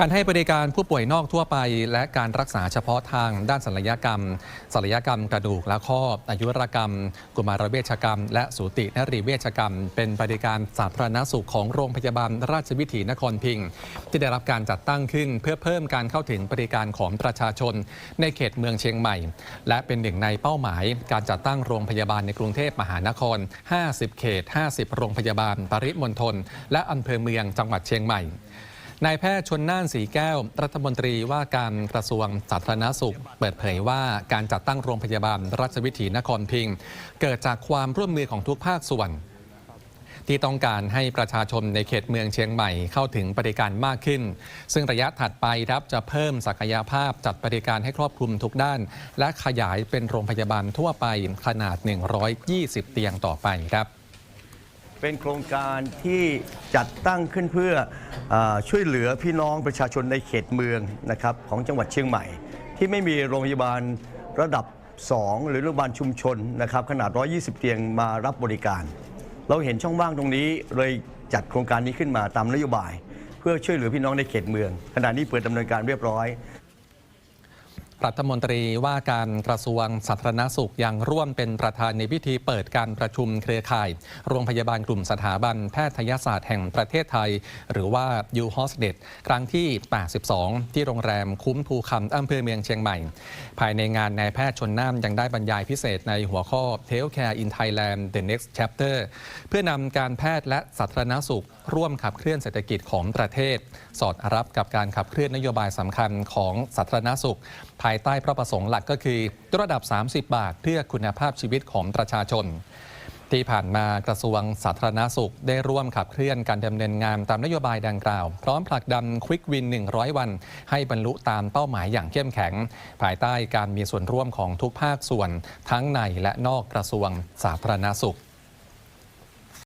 การให้บริการผู้ป่วยนอกทั่วไป และการรักษาเฉพาะทางด้านศัลยกรรมศัลยกรรมกระดูกและข้ออายุรกรรม กุมารเวชกรรม และสูตินรีเวชกรรม เป็นบริการสาธารณสุขของโรงพยาบาลราชวิถีนครพิงค์ที่ได้รับการจัดตั้งขึ้นเพื่อเพิ่มการเข้าถึงบริการของประชาชน ในเขตเมืองเชียงใหม่ และเป็นหนึ่งในเป้าหมาย การจัดตั้งโรงพยาบาลในกรุงเทพมหานคร 50 เขต 50 โรงพยาบาลปริมณฑลและอำเภอเมืองจังหวัดเชียงใหม่ นายแพทย์ชนน่านสีแก้ว รัฐมนตรีว่าการกระทรวงสาธารณสุข เปิดเผยว่าการจัดตั้งโรงพยาบาลราชวิถีนครพิง เกิดจากความร่วมมือของทุกภาคส่วน ที่ต้องการให้ประชาชนในเขตเมืองเชียงใหม่เข้าถึงบริการมากขึ้น ซึ่งระยะถัดไปครับจะเพิ่มศักยภาพจัดบริการให้ครอบคลุมทุกด้าน และขยายเป็นโรงพยาบาลทั่วไปขนาด 120 เตียงต่อไปครับ เป็นโครงการที่จัดตั้งขึ้นเพื่ออช่วยเหลือพี่น้องประชาชนในเขตเมืองนะครับของจังหวัดเชียงใหม่ ที่ไม่มีโรงพยาบาลระดับ 2 หรือโรงพยาบาลชุมชนนะครับขนาด 120 เตียงมารับบริการ เราเห็นช่องว่างตรงนี้เลยจัดโครงการนี้ขึ้นมาตามนโยบาย เพื่อช่วยเหลือพี่น้องในเขตเมือง ขณะนี้เปิดดำเนินการเรียบร้อย รัฐมนตรีว่าการกระทรวงสาธารณสุขยังร่วมเป็นประธานในพิธีเปิดการประชุมเครือข่าย โรงพยาบาลกลุ่มสถาบันแพทยศาสตร์แห่งประเทศไทย หรือว่ายูฮอสเดตครั้งที่ 82 ที่โรงแรมคุ้มภูคำอำเภอเมืองเชียงใหม่ ภายในงานนายแพทย์ชนน่านยังได้บรรยายพิเศษในหัวข้อ Healthcare in Thailand The Next Chapter เพื่อนำการแพทย์และสาธารณสุข ร่วมขับเคลื่อนเศรษฐกิจของประเทศ สอดรับกับการขับเคลื่อนนโยบายสำคัญของสาธารณสุขายใต้พระประสงค์หลักก็คือระดับ 30 บาทเพื่อคุณภาพชีวิตของประชาชน ที่ผ่านมากระทรวงสาธารณสุข ได้ร่วมขับเคลื่อนการดำเนินงานตามนโยบายดังกล่าว พร้อมผลักดันควิกวิน 100 วัน ให้บรรลุตามเป้าหมายอย่างเข้มแข็ง ภายใต้การมีส่วนร่วมของทุกภาคส่วนทั้งในและนอกกระทรวงสาธารณสุข